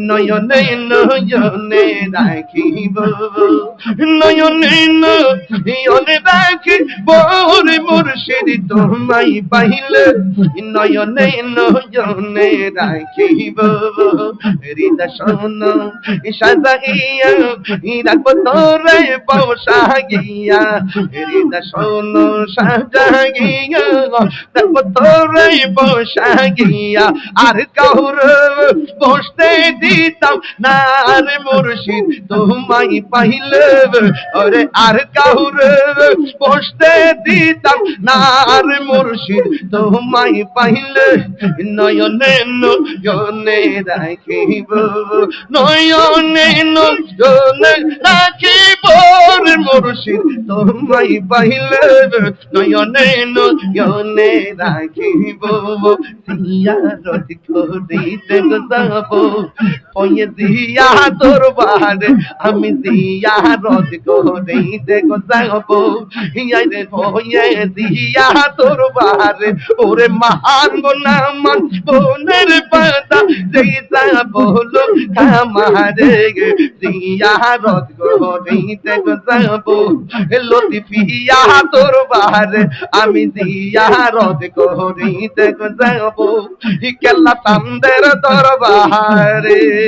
নয়নে নয়নে রাখিব নয়নে নয়নে রাখিব রে মুর্শিদ তোমায় পাইলে, নয়নে নয়নে রাখিব। হৃদয় শোন, সাজাইয়া, রাখব তোরে বসা গিয়া। হৃদয় শোন, সাজাইয়া, রাখব তোরে আর কাউর বসতে দিতাম না রে মুর্শিদ তোমায় পাইলে। আর কাউর বসতে দিতাম না রে মুর্শিদ। তোমায় পাইলে নয়নে নয়নে রাখিব, নয়নে নয়নে রাখিব মুর্শিদ। তোমায় পাইলে নয়নে নয়নে রাখিব জিয়ারত করিতে যাব ওই দিয়া তোর বাহারে আমি জিয়ারত করিতে যাব ইয়াই রে ওয়ে দিয়া তোর বাহারে ওরে মহান গোনামান বোনের পাতা যেই যাব লোক আমারে জিয়ারত করিতে যাব লতিফিয়া তোর বাহারে আমি জিয়ারত করিতে যাব কেল্লা তান্দের দরবারে।